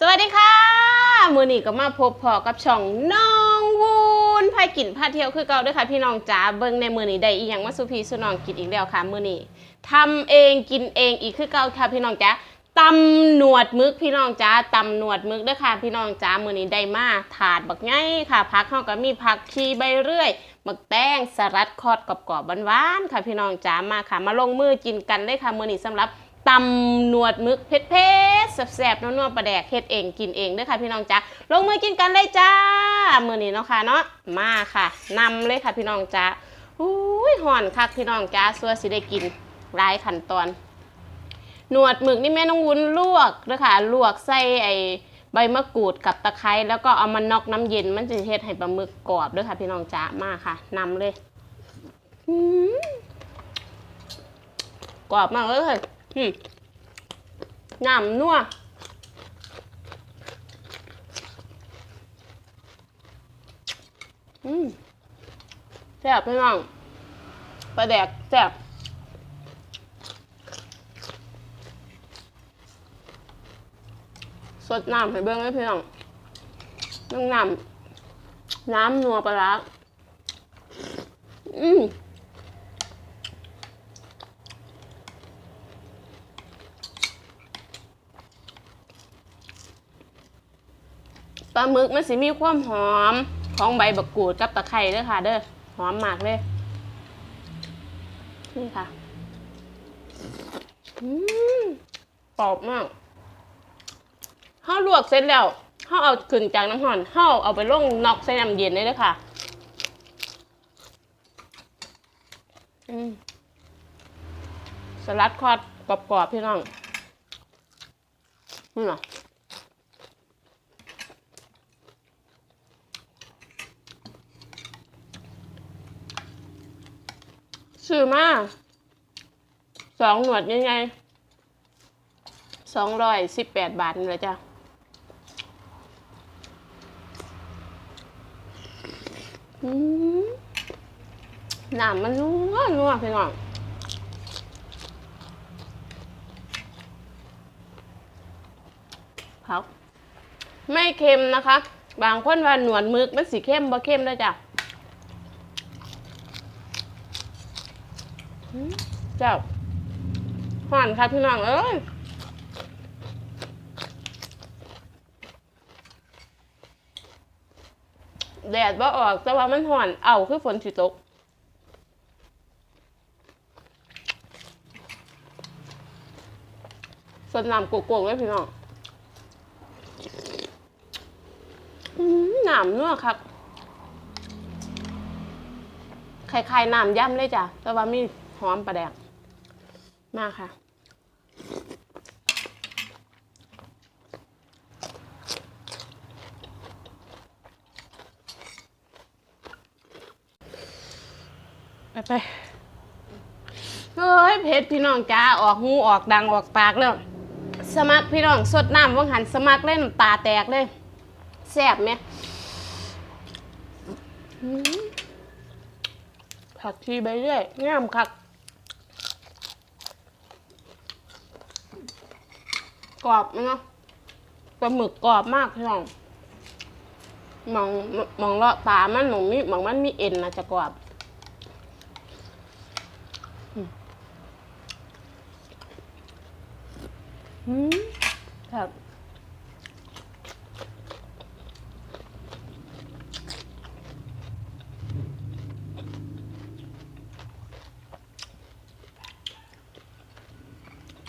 สวัสดีค่ะ มือนี้ก็มาพบพอกับช่องน้องวูนพายกินพาเที่ยวคือเก่าด้วยค่ะพี่น้องจ๋าเบิ่งในมือนี้ได้อีหยังมาสุพีสุน้องกินอีกแล้วค่ะ มือนี้ทำเองกินเองอีกคือเก่าค่ะพี่น้องจ๋าตำหนวดมึกพี่น้องจ๋าตำหนวดมึกด้วยค่ะพี่น้องจ๋ามือนี้ได้มาถาดบักไงค่ะพักเข้าก็มีผักชีใบเรื่อยหมักแต้งสลัดคอดกรอบๆหวานๆค่ะพี่น้องจ๋ามาค่ะ มาลงมือกินกันเลยค่ะมือนี้สำหรับ ตำหนวดมึกเผ็ดเผ็ดแซ่บๆนัวๆประแดกเฮ็ดเองกินเองด้อค่ะพี่น้องจ้าลงมือกินกันเลยจ้ามือนี้เนาะค่ะเนาะมาค่ะนำเลยค่ะพี่น้องจ้าอุ้ยห่อนคักพี่น้องจ้าสัวสิได้กินหลายขั้นตอน หนวดหมึกนี่แม่น้องวุ้นลวกเด้อค่ะลวกใส่ไอ้ใบมะกรูดกับตะไคร้แล้วก็เอามานอกน้ำเย็นมันจะเฮ็ดให้ปลาหมึกกรอบด้อค่ะ พี่น้องจ้ามาค่ะนำเลยกรอบมากเลย อืมน้ำนัวอืมแซ่บพี่น้องปลาแดกแซ่บสดน้ำให้เบิ้งเลยพี่น้องน้ำน้ำน้ำนัวปลาร้าอืม ปลาหมึกมันสิมีความหอมของใบบักกูดกับตะไคร้เด้อค่ะเด้อหอมมากเลย นี่ค่ะอืมกรอบมากข้าวลวกเสร็จแล้วข้าวเอาขึ้นจากน้ำห่อนข้าวเอาไปลงนอกใส่น้ำเย็นได้เลยค่ะอืมสลัดคอดกรอบๆพี่น้องนี่เหรอ ซื้อมาสองหนวดยังไงสองร้อยสิบแปดบาทนี่แหละจ้ะอืมหนามมันนัวนัวพี่น้องครับไม่เค็มนะคะ บางคนว่าหนวดมึกมันสีเข้มบ่เข้มด้วยจ้ะ เจ้าห่อนค่ะพี่น้องเอ้ยแดดว่าออกแต่ว่ามันห่อน เอาคือฝนสิตกสนน้ำกกๆเลยพี่น้องอืมน้ำนัวครับคล้ายๆน้ำย่ำเลยจ้ะ แต่ว่ามี หอมปลาแดกมากค่ะ ไปไปเฮ้ยเพชรพี่น้องจ้าออกหูออกดังออกปากแล้วสมัครพี่น้องสดน้ำว่างหันสมัครเล่นตาแตกเลยแซ่บไหมผักชีไปเรื่อยงามคัก กรอบเนาะปลาหมึกกรอบมากพี่น้องมองมองเลาะตามันมองมีมองมันมีเอ็นนะจะกรอบอืมครับ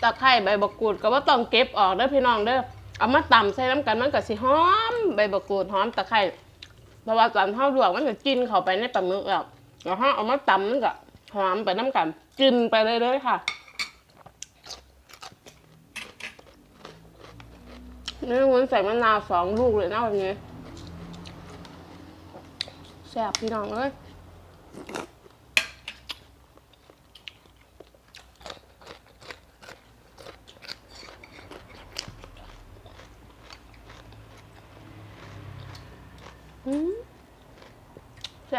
ตะไคร้ใบบักกูดก็ว่าต้องเก็บออกเด้อพี่น้องเด้อเอามาตำใส่น้ำกันมันก็สิหอมใบบักกูดหอมตะไคร้เพราะว่าตอนเท่าลวกมันก็กินเข้าไปในปลาหมึกแล้วแล้วถ้าเอามาตำมันก็หอมไปน้ำกันกินไปเลยเลยๆค่ะนี่วุ้นใส่มะนาวสองลูกเลยนะวันนี้แซ่บพี่น้องเอ้ย อืมแ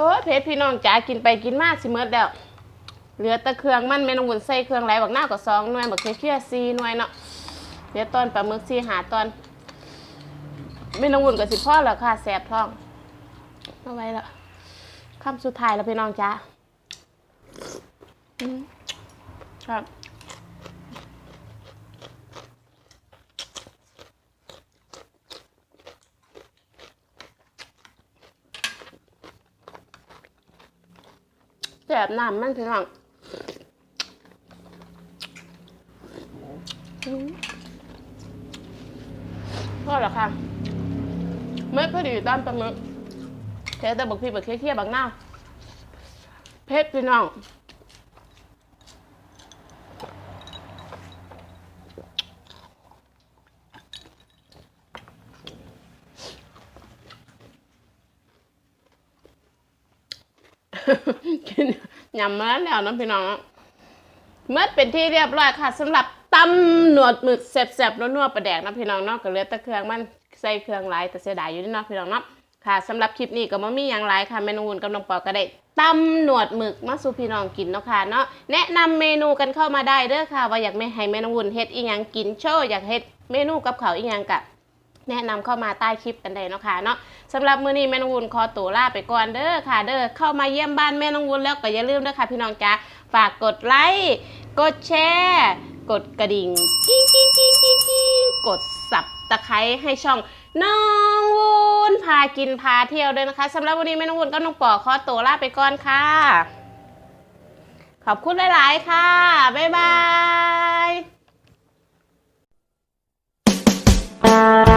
อ้ยเพชรพี่น้องจ๋ากินไปกินมาสิเมิดแล้ว เหลือแต่เครื่องมันแม่นองวุ่นใส่เครื่องไรบักหน้าวกับสองหน่วยบักเคี้ยสี่หน่วยเนาะเดี๋ยวตอนปลาหมึกสี่หาตอนแม่นองวุ่นกับสิพ่อแล้วค่ะแสบท้องเอาไว้แล้วคำสุดท้ายแล้วพี่น้องจ๋าอืมครับ แสบน้ำมันพี่น้องอืมพอแล้วค่ะเมื่อพอดีด้านปลาหมึกเทแต่บักพี่บักเคี้ยวๆบักหน้าเพชรพี่น้อง กินยำมาแล้วน้ำพี่น้องเมื่อเป็นที่เรียบร้อยค่ะสำหรับตำหนวดหมึกแซ่บๆนัวๆประแดกนะพี่น้องเนาะก็เหลือแต่เครื่องมันใส่เครื่องหลายแต่เสียดายอยู่นี่เนาะพี่น้องเนาะค่ะสำหรับคลิปนี้ก็บ่มีอย่างไรค่ะเมนูอุ่นกับน้องปอก็ได้ตำหนวดหมึกมาสู่พี่น้องกินเนาะค่ะเนาะแนะนำเมนูกันเข้ามาได้เด้อค่ะ ว่าอยากไม่ให้เมนูอุ่นเฮ็ดอีหยังกินโชว์อยากเฮ็ดเมนูกับเขาอีหยังกะ แนะนำเข้ามาใต้คลิปกันได้นะคะเนาะสำหรับมื้อนี้แม่นงวุนขอตัวลาไปก่อนเด้อค่ะ เด้อเข้ามาเยี่ยมบ้านแม่นงวุนแล้วก็อย่าลืมนะคะพี่น้องจ้าฝากกดไลค์กดแชร์กดกระดิ่งกิ้งกิ้งกิ้งกิ้งกิ้งกดสับตะไคร้ให้ช่องน้องวุลพากินพาเที่ยวด้วยนะคะสำหรับวันนี้แม่นงวุนก็น้องปอขอตัวลาไปก่อนค่ะ ขอบคุณหลาย ๆ ค่ะ บ๊ายบาย